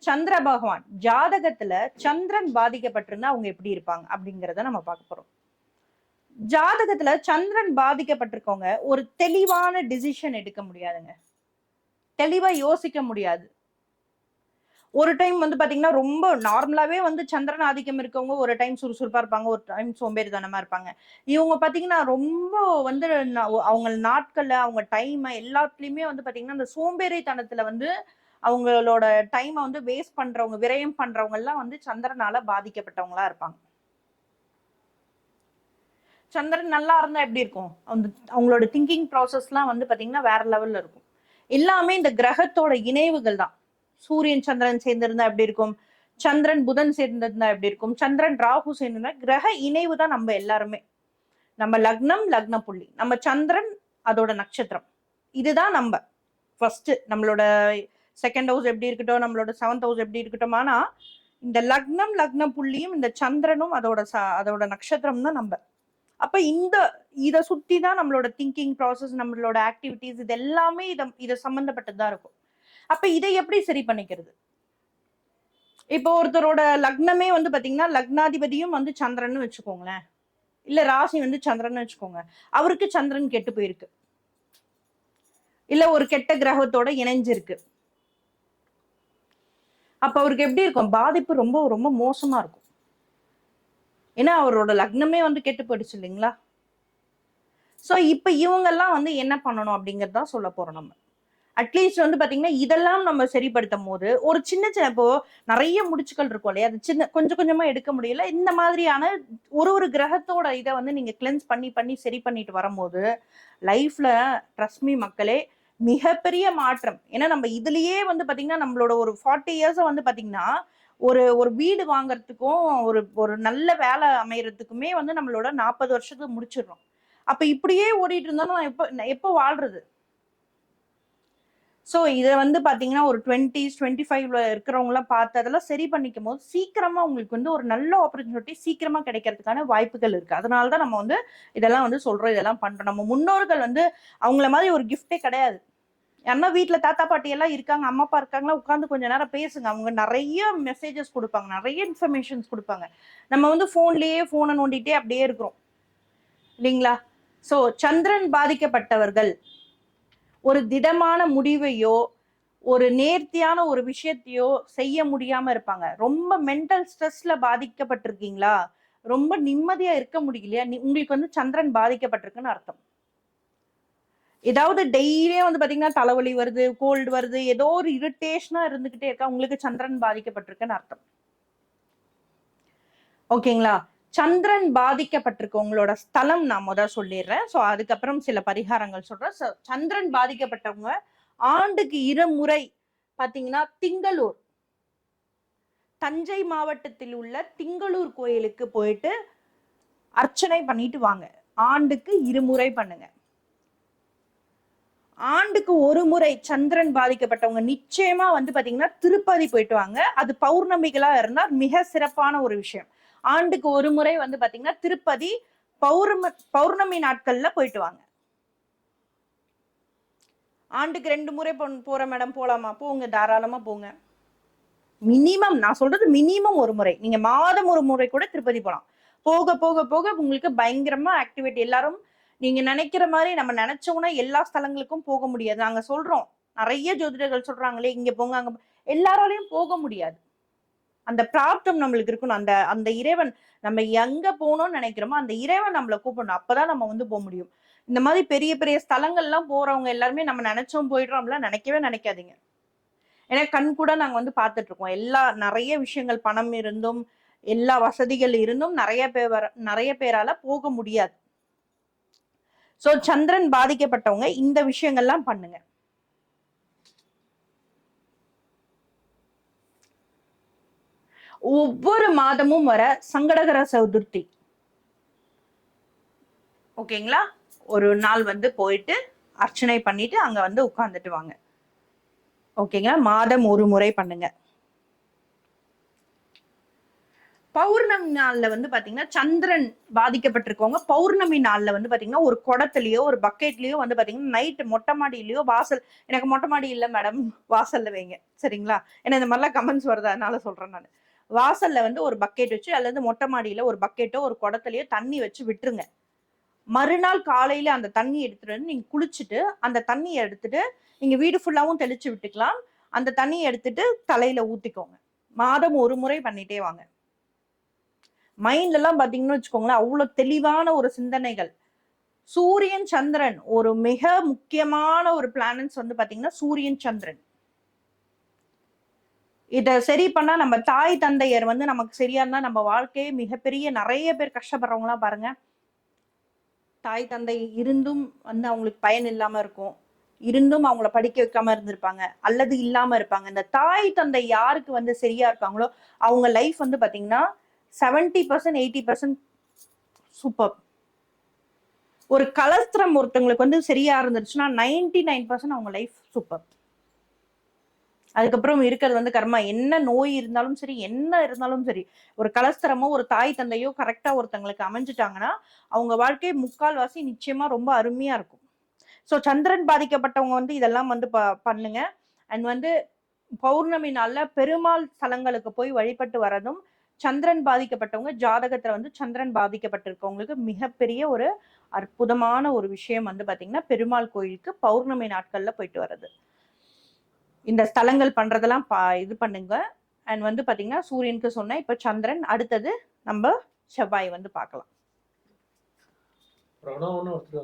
சந்திர பகவான் ஜாதகத்துல சந்திரன் பாதிக்கப்பட்டிருந்தா அவங்க எப்படி இருப்பாங்க அப்படிங்கறத நம்ம பார்க்க போறோம். ஜாதகத்துல சந்திரன் பாதிக்கப்பட்டிருக்கவங்க ஒரு தெளிவான டிசிஷன் எடுக்க முடியாதுங்க. தெளிவா யோசிக்க முடியாது. ஒரு டைம் வந்து பாத்தீங்கன்னா ரொம்ப நார்மலாவே வந்து சந்திரன் ஆதிக்கம் இருக்கவங்க ஒரு டைம் சுறுசுறுப்பா இருப்பாங்க ஒரு டைம் சோம்பேறித்தனமா இருப்பாங்க. இவங்க பாத்தீங்கன்னா ரொம்ப வந்து அவங்க நாட்கள்ல அவங்க டைம் எல்லாத்துலயுமே வந்து பாத்தீங்கன்னா அந்த சோம்பேறித்தனத்துல வந்து அவங்களோட டைமை வந்து வேஸ்ட் பண்றவங்க விரயம் பண்றவங்க எல்லாம் வந்து சந்திரனால பாதிக்கப்பட்டவங்களா இருப்பாங்க. சந்திரன் நல்லா இருந்தா எப்படி இருக்கும்? அந்த அவங்களோட திங்கிங் ப்ராசஸ்லாம் வந்து பாத்தீங்கன்னா வேற லெவல்ல இருக்கும். எல்லாமே இந்த கிரகத்தோட இணைவுகள் தான். சூரியன் சந்திரன் சேர்ந்திருந்தா எப்படி இருக்கும்? சந்திரன் புதன் சேர்ந்திருந்தா எப்படி இருக்கும்? சந்திரன் ராகு சேர்ந்திருந்தா கிரக இணைவு தான் நம்ம எல்லாருமே. நம்ம லக்னம் லக்ன புள்ளி. நம்ம சந்திரன் அதோட நட்சத்திரம். இதுதான் நம்ம ஃபர்ஸ்ட் நம்மளோட செகண்ட் ஹவுஸ் எப்படி இருக்கட்டும் நம்மளோட செவன்த் ஹவுஸ் எப்படி இருக்கட்டும் ஆனா இந்த லக்னம் லக்ன புள்ளியும் இந்த சந்திரனும் அதோட ச- அதோட நட்சத்திரம் தான் நம்ம. அப்ப இந்த இதை சுத்தி தான் நம்மளோட திங்கிங் ப்ராசஸ் நம்மளோட ஆக்டிவிட்டிஸ் இது எல்லாமே இதை இதை சம்மந்தப்பட்டு தான் இருக்கும். அப்ப இதை எப்படி சரி பண்ணிக்கிறது? இப்போ ஒருத்தரோட லக்னமே வந்து பாத்தீங்கன்னா லக்னாதிபதியும் வந்து சந்திரன் வச்சுக்கோங்களேன். இல்ல ராசி வந்து சந்திரன் வச்சுக்கோங்க. அவருக்கு சந்திரன் கெட்டு போயிருக்கு. இல்ல ஒரு கெட்ட கிரகத்தோட இணைஞ்சிருக்கு. அப்ப அவருக்கு எப்படி இருக்கும்? பாதிப்பு ரொம்ப ரொம்ப மோசமா இருக்கும். ஏன்னா அவரோட லக்னமே வந்து கெட்டு போயிடுச்சு இல்லைங்களா? சோ இப்ப இவங்கெல்லாம் வந்து என்ன பண்ணணும் அப்படிங்கிறது தான் சொல்ல போறோம் நம்ம. அட்லீஸ்ட் வந்து பாத்தீங்கன்னா இதெல்லாம் நம்ம சரிப்படுத்தும் போது ஒரு சின்ன சின்ன இப்போ நிறைய முடிச்சுக்கள் இருக்கும் இல்லையா? அது சின்ன கொஞ்சம் கொஞ்சமா எடுக்க முடியல. இந்த மாதிரியான ஒரு ஒரு கிரகத்தோட இதை வந்து நீங்க கிளென்ஸ் பண்ணி பண்ணி சரி பண்ணிட்டு வரும்போது லைஃப்ல ட்ரஸ்மி மக்களே மிகப்பெரிய மாற்றம். ஏன்னா நம்ம இதுலயே வந்து பாத்தீங்கன்னா நம்மளோட ஒரு ஃபார்ட்டி இயர்ஸ் வந்து பாத்தீங்கன்னா ஒரு ஒரு வீடு வாங்குறதுக்கும் ஒரு ஒரு நல்ல வேலை அமையறதுக்குமே வந்து நம்மளோட நாற்பது வருஷத்துக்கு முடிச்சிடுறோம். அப்ப இப்படியே ஓடிட்டு இருந்தோம்னா நான் எப்போ எப்போ வாழ்றது? ஸோ இதை வந்து பாத்தீங்கன்னா ஒரு டுவெண்ட்டிஸ் டுவெண்ட்டி ஃபைவ்ல இருக்கிறவங்களாம் பார்த்து அதெல்லாம் சரி பண்ணிக்கும் போது சீக்கிரமா உங்களுக்கு வந்து ஒரு நல்ல ஆப்பர்ச்சுனிட்டி சீக்கிரமா கிடைக்கிறதுக்கான வாய்ப்புகள் இருக்கு. அதனால தான் நம்ம வந்து இதெல்லாம் வந்து சொல்றோம் இதெல்லாம் பண்றோம். நம்ம முன்னோர்கள் வந்து அவங்கள மாதிரி ஒரு கிஃப்டே கிடையாது. யாருன்னா வீட்டுல தாத்தா பாட்டி எல்லாம் இருக்காங்க அம்மா அப்பா இருக்காங்களா உட்காந்து கொஞ்ச நேரம் பேசுங்க. அவங்க நிறைய மெசேஜஸ் கொடுப்பாங்க நிறைய இன்ஃபர்மேஷன்ஸ் கொடுப்பாங்க. நம்ம வந்து ஃபோன்லயே ஃபோனை நோண்டிட்டே அப்படியே இருக்கிறோம். இல்லைங்களா? சோ சந்திரன் பாதிக்கப்பட்டவர்கள் ஒரு திடமான முடிவையோ ஒரு நேர்த்தியான ஒரு விஷயத்தையோ செய்ய முடியாம இருப்பாங்க. ரொம்ப மென்டல் ஸ்ட்ரெஸ்ல பாதிக்கப்பட்டிருக்கீங்களா? ரொம்ப நிம்மதியா இருக்க முடியலையா? உங்களுக்கு வந்து சந்திரன் பாதிக்கப்பட்டிருக்குன்னு அர்த்தம். ஏதாவது டெய்லியும் வந்து பாத்தீங்கன்னா தலைவலி வருது கோல்டு வருது ஏதோ ஒரு இரிட்டேஷனா இருந்துகிட்டே இருக்கா? உங்களுக்கு சந்திரன் பாதிக்கப்பட்டிருக்குன்னு அர்த்தம். ஓகேங்களா? சந்திரன் பாதிக்கப்பட்டிருக்கு. உங்களோட ஸ்தலம் நான் முதல் சொல்லிடுறேன். ஸோ அதுக்கப்புறம் சில பரிகாரங்கள் சொல்றேன். So, சந்திரன் பாதிக்கப்பட்டவங்க ஆண்டுக்கு இருமுறை பாத்தீங்கன்னா திங்களூர். தஞ்சை மாவட்டத்தில் உள்ள திங்களூர் கோயிலுக்கு போயிட்டு அர்ச்சனை பண்ணிட்டு வாங்க. ஆண்டுக்கு இருமுறை பண்ணுங்க. ஆண்டுக்கு ஒரு முறை சந்திரன் பாதிக்கப்பட்டவங்க நிச்சயமா வந்து பாத்தீங்கன்னா திருப்பதி போயிட்டு வாங்க. அது பௌர்ணமிகளா இருந்தால் மிக சிறப்பான ஒரு விஷயம். ஆண்டுக்கு ஒரு முறை வந்து பாத்தீங்கன்னா திருப்பதி பௌர்ணமி பௌர்ணமி நாட்கள்ல போயிட்டு வாங்க. ஆண்டுக்கு ரெண்டு முறை போற போறேன் மேடம் போலாமா? போங்க தாராளமா போங்க. மினிமம் நான் சொல்றது மினிமம் ஒரு முறை. நீங்க மாதம் ஒரு முறை கூட திருப்பதி போலாம். போக போக போக உங்களுக்கு பயங்கரமா ஆக்டிவிட்டி எல்லாரும் நீங்க நினைக்கிற மாதிரி நம்ம நினைச்சோம்னா எல்லா ஸ்தலங்களுக்கும் போக முடியாது. நாங்க சொல்றோம். நிறைய ஜோதிடர்கள் சொல்றாங்களே இங்க போங்க அங்க எல்லாராலையும் போக முடியாது. அந்த பிராப்தம் நம்மளுக்கு இருக்கணும். அந்த அந்த இறைவன் நம்ம எங்க போகணும்னு நினைக்கிறோமோ அந்த இறைவன் நம்மளை கூப்பிடணும். அப்பதான் நம்ம வந்து போக முடியும். இந்த மாதிரி பெரிய பெரிய ஸ்தலங்கள்லாம் போறவங்க எல்லாருமே நம்ம நினைச்சோம் போயிடுறோம்லாம் நினைக்கவே நினைக்காதீங்க. ஏன்னா கண் கூட நாங்க வந்து பார்த்துட்டு இருக்கோம். எல்லா நிறைய விஷயங்கள் பணம் இருந்தும் எல்லா வசதிகள் இருந்தும் நிறைய பேர் வர நிறைய பேரால போக முடியாது. ஸோ சந்திரன் பாதிக்கப்பட்டவங்க இந்த விஷயங்கள்லாம் பண்ணுங்க. ஒவ்வொரு மாதமும் வர சங்கடகர சதுர்த்தி. ஓகேங்களா? ஒரு நாள் வந்து போயிட்டு அர்ச்சனை பண்ணிட்டு அங்க வந்து உட்கார்ந்துட்டு வாங்க. ஓகேங்களா? மாதம் ஒரு முறை பண்ணுங்க. பௌர்ணமி நாள்ல வந்து பாத்தீங்கன்னா சந்திரன் பாதிக்கப்பட்டிருக்கவங்க பௌர்ணமி நாள்ல வந்து பாத்தீங்கன்னா ஒரு குடத்துலயோ ஒரு பக்கெட்லயோ வந்து பாத்தீங்கன்னா நைட் மொட்டை மாடியிலயோ வாசல் எனக்கு மொட்டை மாடி இல்ல மேடம் வாசல்ல வைங்க. சரிங்களா? ஏன்னா இந்த மாதிரிலாம் கமெண்ட்ஸ் வருது அதனால சொல்றேன் நான். வாசல்ல வந்து ஒரு பக்கெட் வச்சு அல்லது மொட்டை மாடியில ஒரு பக்கெட்டோ ஒரு குடத்துலயோ தண்ணி வச்சு விட்டுருங்க. மறுநாள் காலையில அந்த தண்ணி எடுத்துட்டு வந்து நீங்க குளிச்சுட்டு அந்த தண்ணியை எடுத்துட்டு நீங்க வீடு ஃபுல்லாவும் தெளிச்சு விட்டுக்கலாம். அந்த தண்ணியை எடுத்துட்டு தலையில ஊத்திக்கோங்க. மாதம் ஒரு முறை பண்ணிட்டே வாங்க. மைண்ட்லலாம் பார்த்தீங்கன்னு வச்சுக்கோங்களேன் அவ்வளவு தெளிவான ஒரு சிந்தனைகள். சூரியன் சந்திரன் ஒரு மிக முக்கியமான ஒரு பிளானட்ஸ் வந்து பாத்தீங்கன்னா சூரியன் சந்திரன். இத சரி பண்ணா நம்ம தாய் தந்தையர் வந்து நமக்கு சரியா இருந்தா நம்ம வாழ்க்கையே மிகப்பெரிய நிறைய பேர் கஷ்டப்படுறவங்களாம் பாருங்க. தாய் தந்தை இருந்தும் வந்து அவங்களுக்கு பயன் இல்லாம இருக்கும். இருந்தும் அவங்கள படிக்க வைக்காம இருந்திருப்பாங்க. அல்லது இல்லாம இருப்பாங்க. இந்த தாய் தந்தை யாருக்கு வந்து சரியா இருக்காங்களோ அவங்க லைஃப் வந்து பாத்தீங்கன்னா seventy percent eighty percent super ஒரு கலஸ்திரம் ஒருத்தவங்களுக்கு வந்து சரியா இருந்துச்சுன்னா நைன்டி நைன் பர்சன்ட் அவங்க லைஃப் சூப்பர் அதுக்கப்புறம் இருக்கிறது வந்து கர்மா என்ன நோய் இருந்தாலும் சரி என்ன இருந்தாலும் சரி ஒரு கலஸ்திரமோ ஒரு தாய் தந்தையோ கரெக்டா ஒருத்தங்களுக்கு அமைஞ்சிட்டாங்கன்னா அவங்க வாழ்க்கை முக்கால்வாசி நிச்சயமா ரொம்ப அருமையா இருக்கும். ஸோ சந்திரன் பாதிக்கப்பட்டவங்க வந்து இதெல்லாம் வந்து ப- பண்ணுங்க. அண்ட் வந்து பௌர்ணமி நாளில் பெருமாள் ஸ்தலங்களுக்கு போய் வழிபட்டு வரதும் சந்திரன் பாதிக்கப்பட்டவங்க ஜாதகத்துல வந்து சந்திரன் பாதிக்கப்பட்டிருக்கவங்களுக்கு மிகப்பெரிய ஒரு அற்புதமான ஒரு விஷயம் வந்து பாத்தீங்கன்னா பெருமாள் கோயிலுக்கு பௌர்ணமி நாட்கள்ல போயிட்டு வர்றது. இந்த ஸ்தலங்கள் பண்றதெல்லாம் பா இது பண்ணுங்க. அண்ட் வந்து பாத்தீங்கன்னா சூரியனுக்கு சொன்னேன் இப்ப சந்திரன் அடுத்தது நம்ம செவ்வாய் வந்து பார்க்கலாம். பிரணவம்னு ஒருத்தர்